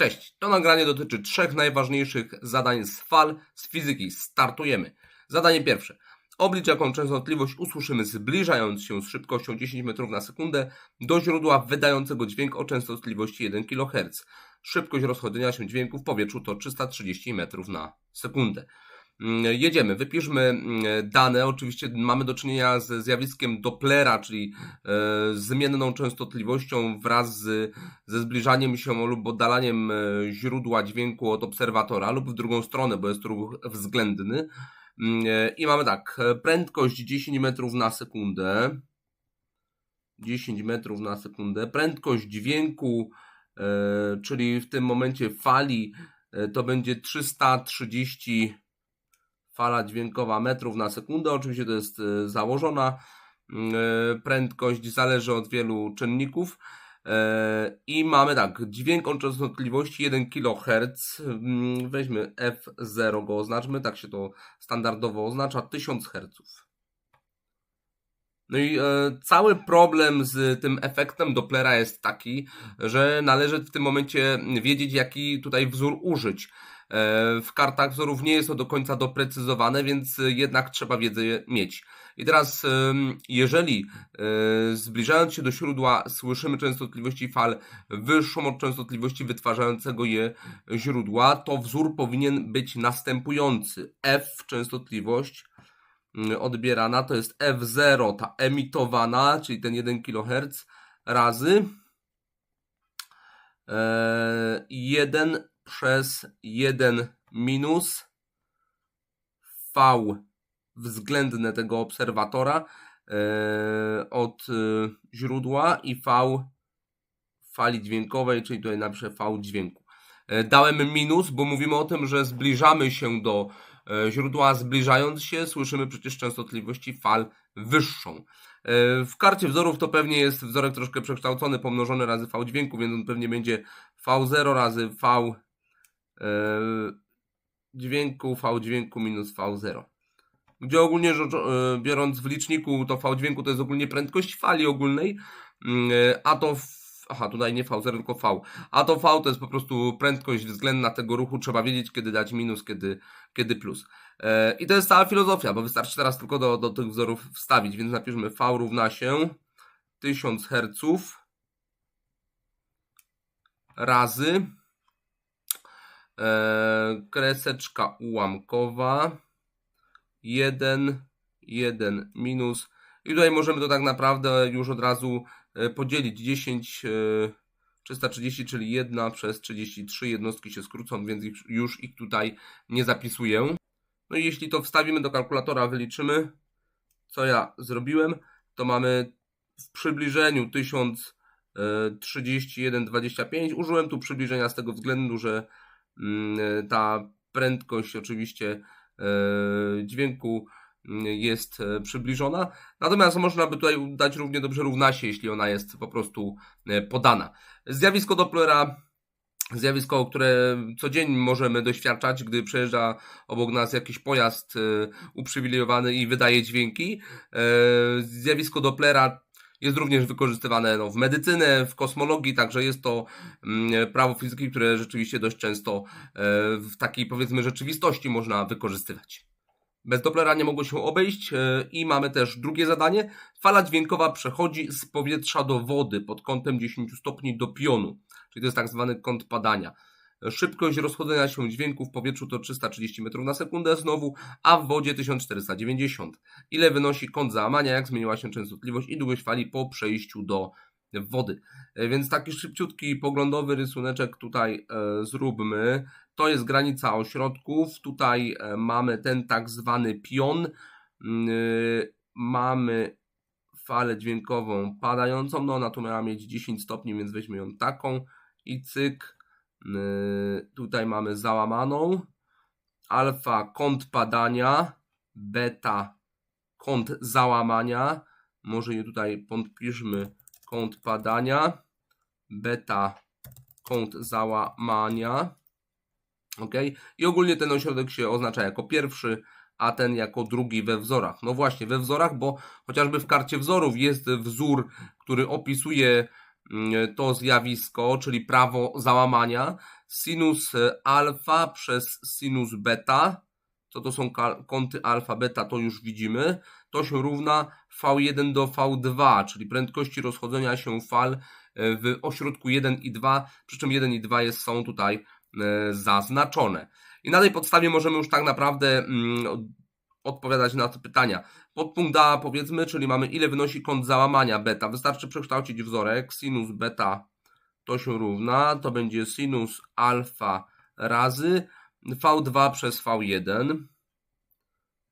Cześć, to nagranie dotyczy trzech najważniejszych zadań z fal z fizyki. Startujemy. Zadanie pierwsze. Oblicz jaką częstotliwość usłyszymy zbliżając się z szybkością 10 metrów na sekundę do źródła wydającego dźwięk o częstotliwości 1 kHz. Szybkość rozchodzenia się dźwięku w powietrzu to 330 metrów na sekundę. Mm, Jedziemy, wypiszmy mm, dane. Oczywiście mamy do czynienia ze zjawiskiem Dopplera, czyli e, zmienną częstotliwością wraz z, ze zbliżaniem się lub oddalaniem e, źródła dźwięku od obserwatora lub w drugą stronę, bo jest ruch względny. Mm, e, I mamy tak, prędkość 10 metrów na sekundę. 10 metrów na sekundę. Prędkość dźwięku, czyli w tym momencie fali, to będzie 330 fala dźwiękowa metrów na sekundę. Oczywiście to jest e, założona e, prędkość, zależy od wielu czynników. E, I mamy tak, dźwięk o częstotliwości 1 kHz. Weźmy F0 go oznaczmy, tak się to standardowo oznacza, 1000 Hz. No i e, cały problem z tym efektem Dopplera jest taki, że należy w tym momencie wiedzieć, jaki tutaj wzór użyć. E, w kartach wzorów nie jest to do końca doprecyzowane, więc jednak trzeba wiedzę mieć. I teraz, jeżeli e, zbliżając się do źródła słyszymy częstotliwości fal wyższą od częstotliwości wytwarzającego je źródła, to wzór powinien być następujący. F częstotliwość odbierana to jest F0, ta emitowana, czyli ten 1 kHz razy e, 1 przez 1 minus V względne tego obserwatora e, od e, źródła i V fali dźwiękowej, czyli tutaj napiszę V dźwięku. E, Dałem minus, bo mówimy o tym, że zbliżamy się do źródła, zbliżając się słyszymy przecież częstotliwości fal wyższą. W karcie wzorów to pewnie jest wzorek troszkę przekształcony, pomnożony razy V dźwięku, więc on pewnie będzie V0 razy V dźwięku, V dźwięku minus V0. Gdzie ogólnie rzecz e, biorąc w liczniku to V dźwięku to jest ogólnie prędkość fali ogólnej, mm, a to aha tutaj nie V0 tylko V, a to V to jest po prostu prędkość względna tego ruchu, trzeba wiedzieć kiedy dać minus, kiedy, kiedy plus. E, I to jest cała filozofia, bo wystarczy teraz tylko do, do tych wzorów wstawić, więc napiszmy V równa się 1000 Hz razy kreseczka ułamkowa 1, 1 minus. I tutaj możemy to tak naprawdę już od razu e, podzielić. 10, e, 330, czyli 1 przez 33 jednostki się skrócą, więc już ich tutaj nie zapisuję. No i jeśli to wstawimy do kalkulatora, wyliczymy, co ja zrobiłem, to mamy w przybliżeniu 1031,25. Użyłem tu przybliżenia z tego względu, że ta prędkość oczywiście e, dźwięku mm, jest e, przybliżona. Natomiast można by tutaj dać równie dobrze równa się, jeśli ona jest po prostu e, podana. Zjawisko Dopplera, zjawisko, które codziennie możemy doświadczać, gdy przejeżdża obok nas jakiś pojazd e, uprzywilejowany i wydaje dźwięki. E, Zjawisko Dopplera jest również wykorzystywane no, w medycynę, w kosmologii, także jest to mm, prawo fizyki, które rzeczywiście dość często e, w takiej powiedzmy rzeczywistości można wykorzystywać. Bez Dopplera nie mogło się obejść e, i mamy też drugie zadanie. Fala dźwiękowa przechodzi z powietrza do wody pod kątem 10 stopni do pionu, czyli to jest tak zwany kąt padania. Szybkość rozchodzenia się dźwięku w powietrzu to 330 metrów na sekundę znowu, a w wodzie 1490. Ile wynosi kąt załamania, jak zmieniła się częstotliwość i długość fali po przejściu do wody. E, Więc taki szybciutki poglądowy rysuneczek tutaj e, zróbmy. To jest granica ośrodków. Tutaj e, mamy ten tak zwany pion. Mm, y, Mamy falę dźwiękową padającą. No ona tu miała mieć 10 stopni, więc weźmy ją taką i cyk. Yy, Tutaj mamy załamaną. Alfa kąt padania, beta kąt załamania. Może je tutaj podpiszmy kąt padania, beta kąt załamania. Ok? I ogólnie ten ośrodek się oznacza jako pierwszy, a ten jako drugi we wzorach. No właśnie, we wzorach, bo chociażby w karcie wzorów jest wzór, który opisuje to zjawisko, czyli prawo załamania. Sinus alfa przez sinus beta, co to są kąty alfa, beta, to już widzimy. To się równa V1 do V2, czyli prędkości rozchodzenia się fal e, w ośrodku 1 i 2, przy czym 1 i 2 jest, są tutaj e, zaznaczone. I na tej podstawie możemy już tak naprawdę mm, odpowiadać na te pytania. Podpunkt A powiedzmy, czyli mamy ile wynosi kąt załamania beta. Wystarczy przekształcić wzorek. Sinus beta to się równa, to będzie sinus alfa razy V2 przez V1.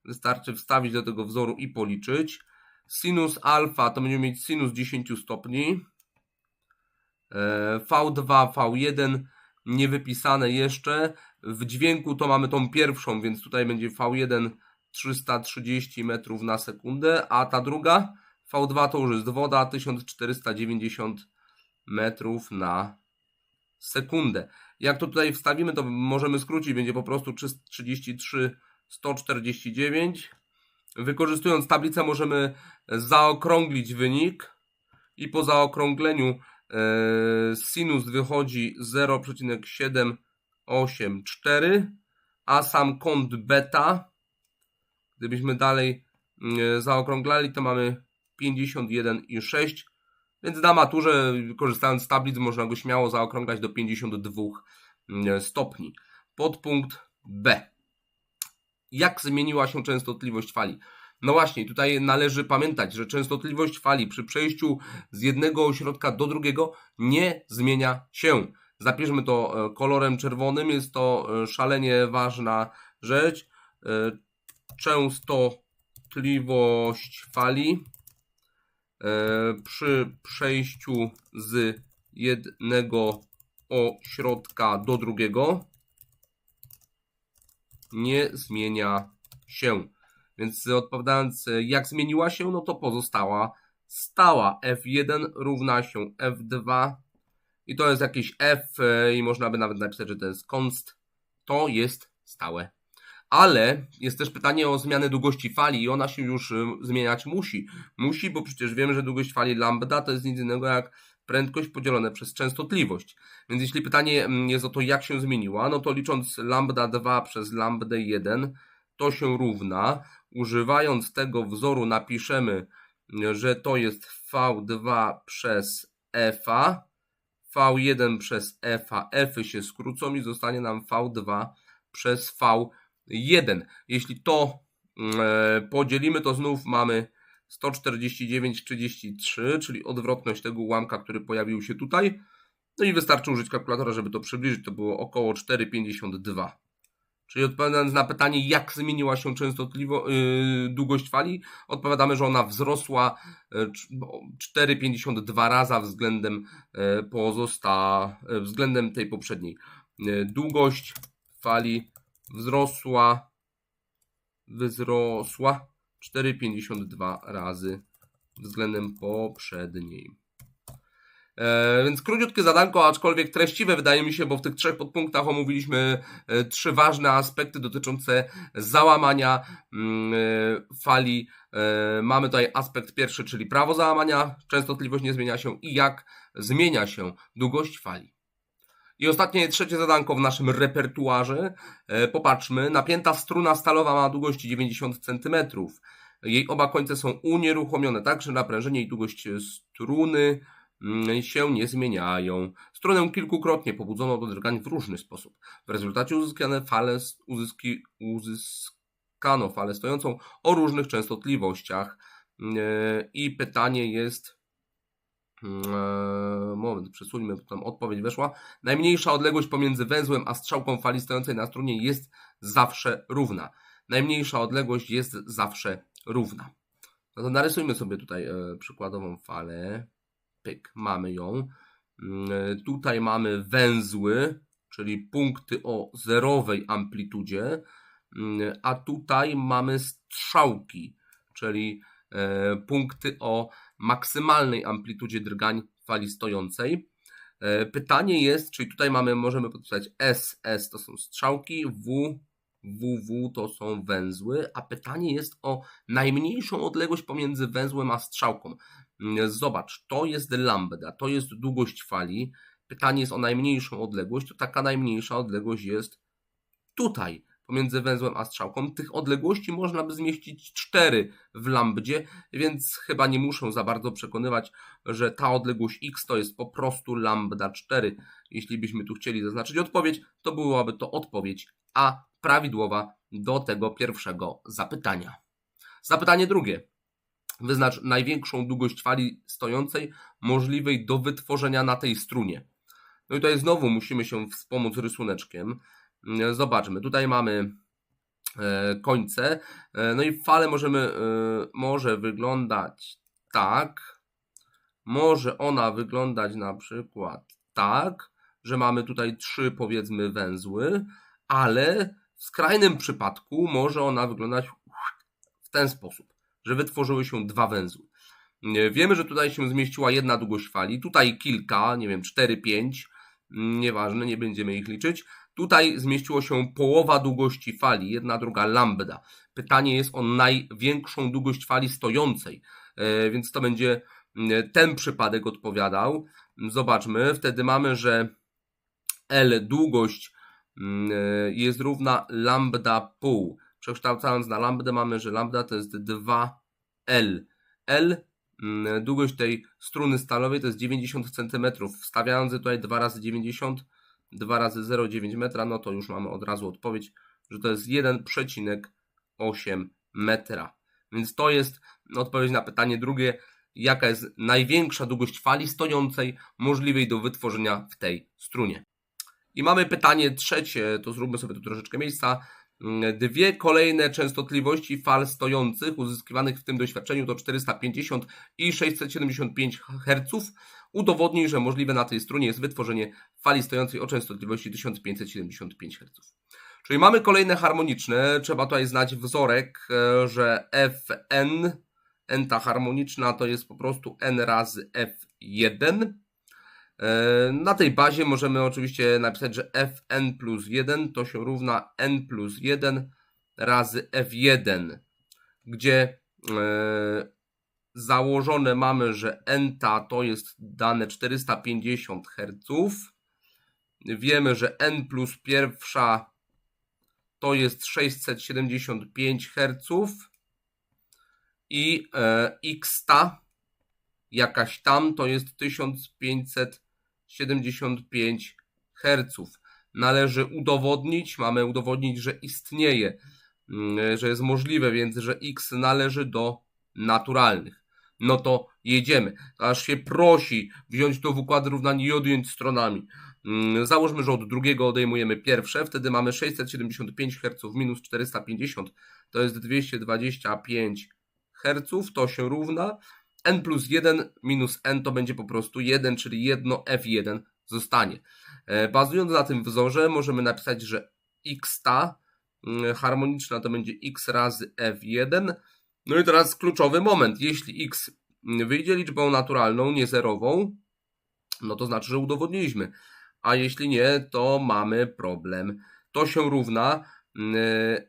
Wystarczy wstawić do tego wzoru i policzyć. Sinus alfa to będziemy mieć sinus 10 stopni. V2, V1 niewypisane jeszcze. W dźwięku to mamy tą pierwszą, więc tutaj będzie V1 330 metrów na sekundę, a ta druga V2 to już jest woda 1490 metrów na sekundę. Jak to tutaj wstawimy, to możemy skrócić, będzie po prostu 33 149. Wykorzystując tablicę możemy zaokrąglić wynik i po zaokrągleniu e, sinus wychodzi 0,784, a sam kąt beta Gdybyśmy dalej mm, zaokrąglali, to mamy 51,6. Więc na maturze, korzystając z tablic, można go śmiało zaokrąglać do 52 mm, stopni. Podpunkt B. Jak zmieniła się częstotliwość fali? No właśnie, tutaj należy pamiętać, że częstotliwość fali przy przejściu z jednego ośrodka do drugiego nie zmienia się. Zapiszmy to e, kolorem czerwonym, jest to e, szalenie ważna rzecz. Częstotliwość fali e, przy przejściu z jednego ośrodka do drugiego nie zmienia się. Więc odpowiadając, jak zmieniła się, no to pozostała stała. F1 równa się F2 i to jest jakiś F e, i można by nawet napisać, że to jest const. To jest stałe ale jest też pytanie o zmianę długości fali i ona się już y, zmieniać musi. Musi, bo przecież wiemy, że długość fali lambda to jest nic innego jak prędkość podzielone przez częstotliwość. Więc jeśli pytanie mm, jest o to, jak się zmieniła, no to licząc lambda 2 przez lambda 1, to się równa. Używając tego wzoru napiszemy, że to jest V2 przez F, V1 przez F, F się skrócą i zostanie nam V2 przez V 1. Jeśli to mm, e, podzielimy, to znów mamy 149,33, czyli odwrotność tego ułamka, który pojawił się tutaj. No i wystarczy użyć kalkulatora, żeby to przybliżyć. To było około 4,52. Czyli odpowiadając na pytanie, jak zmieniła się częstotliwość, yy, długość fali, odpowiadamy, że ona wzrosła yy, 4,52 raza względem yy, pozosta, względem tej poprzedniej. Długość fali wzrosła, wzrosła 4,52 razy względem poprzedniej. E, więc króciutkie zadanko, aczkolwiek treściwe wydaje mi się, bo w tych trzech podpunktach omówiliśmy e, trzy ważne aspekty dotyczące załamania mm, e, fali. E, mamy tutaj aspekt pierwszy, czyli prawo załamania, częstotliwość nie zmienia się i jak zmienia się długość fali. I ostatnie, trzecie zadanko w naszym repertuarze. E, popatrzmy, napięta struna stalowa ma długość 90 cm. Jej oba końce są unieruchomione, tak że naprężenie i długość struny mm, się nie zmieniają. Strunę kilkukrotnie pobudzono do drgań w różny sposób. W rezultacie uzyskane fale, uzyski, uzyskano falę stojącą o różnych częstotliwościach. E, I pytanie jest, moment, przesuńmy, bo tam odpowiedź weszła. Najmniejsza odległość pomiędzy węzłem a strzałką fali stojącej na strunie jest zawsze równa. Najmniejsza odległość jest zawsze równa. No to narysujmy sobie tutaj e, przykładową falę. Pyk, mamy ją. E, tutaj mamy węzły, czyli punkty o zerowej amplitudzie, mm, a tutaj mamy strzałki, czyli e, punkty o maksymalnej amplitudzie drgań fali stojącej. E, pytanie jest, czyli tutaj mamy, możemy podpisać S, S to są strzałki, W, WW to są węzły, a pytanie jest o najmniejszą odległość pomiędzy węzłem a strzałką. Mm, Zobacz, to jest lambda, to jest długość fali. Pytanie jest o najmniejszą odległość, to taka najmniejsza odległość jest tutaj, pomiędzy węzłem a strzałką. Tych odległości można by zmieścić cztery w lambdzie, więc chyba nie muszę za bardzo przekonywać, że ta odległość x to jest po prostu lambda 4. Jeśli byśmy tu chcieli zaznaczyć odpowiedź, to byłaby to odpowiedź A prawidłowa do tego pierwszego zapytania. Zapytanie drugie. Wyznacz największą długość fali stojącej możliwej do wytworzenia na tej strunie. No i tutaj znowu musimy się wspomóc rysuneczkiem. Zobaczmy, tutaj mamy e, końce. E, no i falę możemy, e, może wyglądać tak. Może ona wyglądać na przykład tak, że mamy tutaj trzy powiedzmy węzły, ale w skrajnym przypadku może ona wyglądać w ten sposób, że wytworzyły się dwa węzły. Wiemy, że tutaj się zmieściła jedna długość fali, tutaj kilka, nie wiem, 4, 5, nieważne, nie będziemy ich liczyć. Tutaj zmieściło się połowa długości fali, jedna druga lambda. Pytanie jest o największą długość fali stojącej, e, więc to będzie ten przypadek odpowiadał. Zobaczmy, wtedy mamy, że L długość e, jest równa lambda pół. Przekształcając na lambdę mamy, że lambda to jest 2L. L, długość tej struny stalowej to jest 90 cm. Wstawiając tutaj 2 razy 90 2 razy 0,9 metra, no to już mamy od razu odpowiedź, że to jest 1,8 metra. Więc to jest odpowiedź na pytanie drugie, jaka jest największa długość fali stojącej możliwej do wytworzenia w tej strunie. I mamy pytanie trzecie, to zróbmy sobie tu troszeczkę miejsca. Dwie kolejne częstotliwości fal stojących uzyskiwanych w tym doświadczeniu to 450 i 675 Hz udowodni, że możliwe na tej strunie jest wytworzenie fali stojącej o częstotliwości 1575 Hz. Czyli mamy kolejne harmoniczne. Trzeba tutaj znać wzorek, e, że Fn, n ta harmoniczna to jest po prostu n razy F1. E, na tej bazie możemy oczywiście napisać, że Fn plus 1 to się równa n plus 1 razy F1, gdzie e, założone mamy, że enta to jest dane 450 Hz. Wiemy, że n plus pierwsza to jest 675 Hz i e, x ta jakaś tam to jest 1575 Hz. Należy udowodnić, mamy udowodnić, że istnieje, mm, że jest możliwe, więc że x należy do naturalnych no to jedziemy. Aż się prosi wziąć to w układ równań i odjąć stronami. Mm, załóżmy, że od drugiego odejmujemy pierwsze, wtedy mamy 675 Hz minus 450, to jest 225 Hz, to się równa n plus 1 minus n to będzie po prostu 1, czyli 1 f1 zostanie. E, bazując na tym wzorze możemy napisać, że x ta mm, harmoniczna to będzie x razy f1 no i teraz kluczowy moment. Jeśli x wyjdzie liczbą naturalną, nie zerową, no to znaczy, że udowodniliśmy. A jeśli nie, to mamy problem. To się równa mm,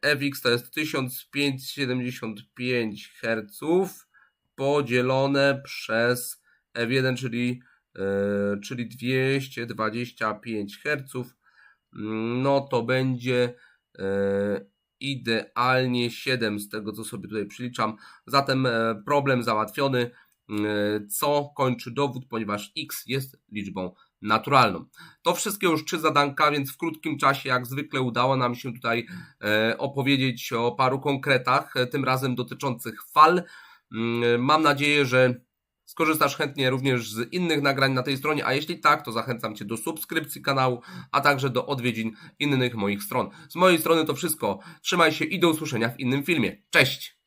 fx to jest 1575 Hz podzielone przez f1, czyli, yy, czyli 225 Hz. No to będzie yy, idealnie 7 z tego, co sobie tutaj przyliczam. Zatem e, problem załatwiony, e, co kończy dowód, ponieważ x jest liczbą naturalną. To wszystkie już trzy zadanka, więc w krótkim czasie, jak zwykle, udało nam się tutaj e, opowiedzieć o paru konkretach, tym razem dotyczących fal. Mm, mam nadzieję, że Skorzystasz chętnie również z innych nagrań na tej stronie, a jeśli tak, to zachęcam Cię do subskrypcji kanału, a także do odwiedzin innych moich stron. Z mojej strony to wszystko. Trzymaj się i do usłyszenia w innym filmie. Cześć!